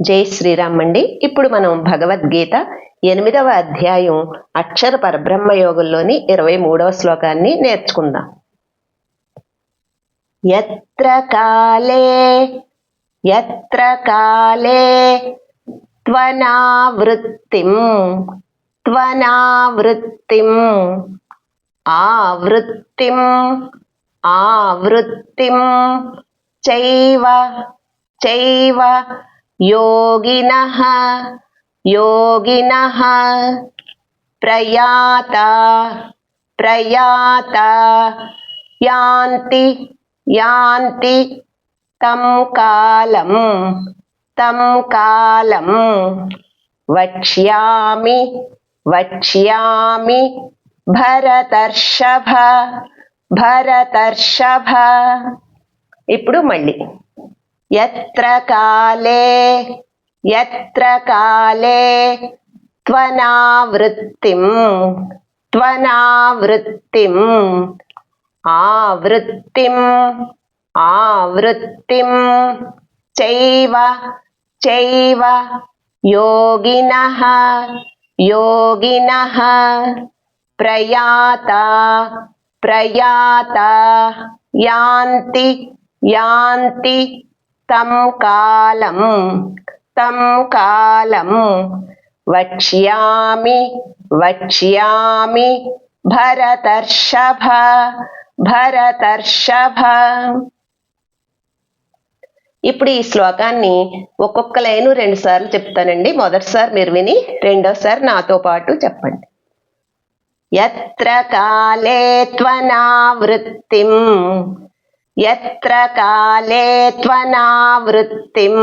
జై శ్రీరామ్ అండి. ఇప్పుడు మనం భగవద్గీత ఎనిమిదవ అధ్యాయం అక్షర పరబ్రహ్మ యోగంలోని ఇరవై మూడవ శ్లోకాన్ని నేర్చుకుందాం. ఎత్ర కాలే ఎత్ర కాలే త్వనావృత్తిం త్వనావృత్తిం ఆవృత్తిం ఆవృత్తిం చైవ చైవ యోగిన యోగిన ప్రయాత ప్రయాత యాంతి యాంతి తం కాలం తం కాలం వక్ష్యామి వక్ష్యామి భరతర్షభ భరతర్షభ ఇప్పుడు మళ్ళీ यत्र काले यत्र काले त्वनावृत्तिं त्वनावृत्तिम् आवृत्तिम् आवृत्तिं चैव चैव योगिनः योगिनः प्रयाता प्रयाता यान्ति यान्ति తం కాలం తం కాలం. వక్ష్యామి వక్ష్యామి భరతర్షభ భరతర్షభ. ఇప్పుడు ఈ శ్లోకాన్ని ఒక్కొక్క లైను రెండు సార్లు చెప్తానండి. మొదటిసారి మీరు విని రెండోసారి నాతో పాటు చెప్పండి. ఎత్ర కాలే త్వనావృత్తిం ఎత్ర కాలే త్వనావృత్తిం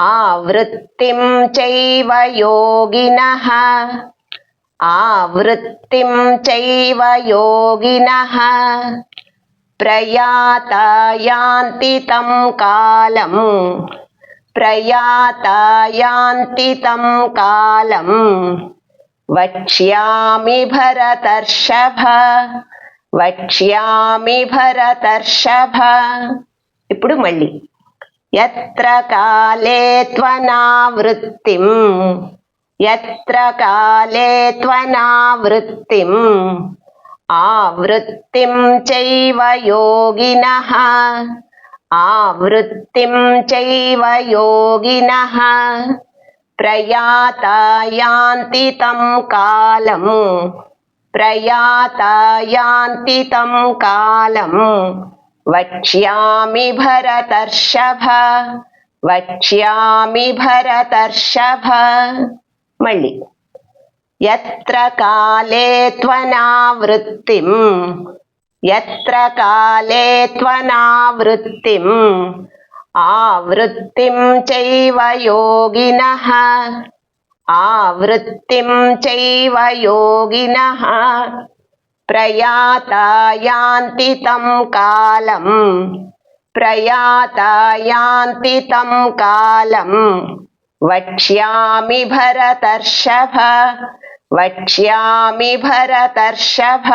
ఆవృత్తిం చైవ యోగిన ఆవృత్తిం చైవ యోగిన ప్రయాత యాంతి తం కాలం ప్రయాత యాంతి తం కాలం వక్ష్యామి భరతర్షభ వక్ష్యామి భరతర్షభ. ఇప్పుడు మళ్ళీ. ఎత్ర కాలే త్వనావృత్తిం. ఎత్ర కాలే త్వనావృత్తిం. ఆవృత్తిం చైవ యోగిన. ఆవృత్తిం చైవ యోగిన. ప్రయాత యాంతి తం కాలం ప్రయాత యాంతి తం కాలం వక్ష్యామి భరతర్షభ వక్ష్యామి భరతర్షభ మళ్ళీ ఎత్ర కాలే త్వనావృత్తిం ఎత్ర కాలే త్వనావృత్తిం ఆవృత్తిం చైవ యోగినః आवृत्तिं चैव योगिनः प्रयाता यान्ति तं कालं प्रयाता यान्ति तं कालं वक्ष्यामि भरतर्षभ వక్ష్యామి భరతర్షభ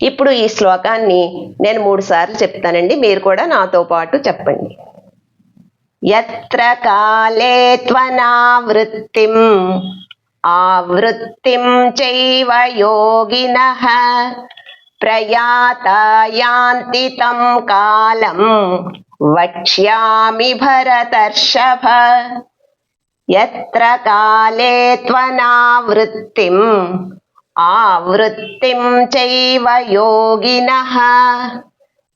ఇప్పుడు ఈ శ్లోకాన్ని నేను మూడు సార్లు చెప్తానండి మీరు కూడా నాతో పాటు చెప్పండి యత్ర కాలే త్వనావృత్తిం ఆవృత్తిం చైవ యోగినః ప్రయాత యాంతి తం కాలం వక్ష్యామి భరతర్షభ యత్ర కాలే త్వనావృత్తిం ఆవృత్తిం చైవ యోగినః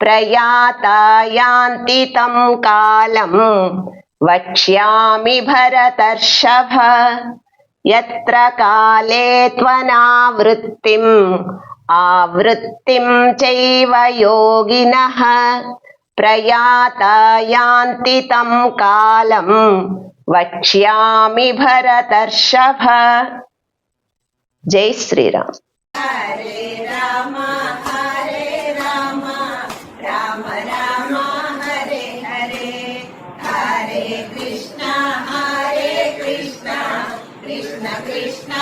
प्रयाता तं कालं। वक्ष्यामि भरतर्षभ। यत्र काले त्वनावृत्तिम्, आवृत्तिं चैव योगिनः। प्रयाता तं कालं, वक्ष्यामि भरतर्षभ। जय श्रीराम। हरे राम। कृष्ण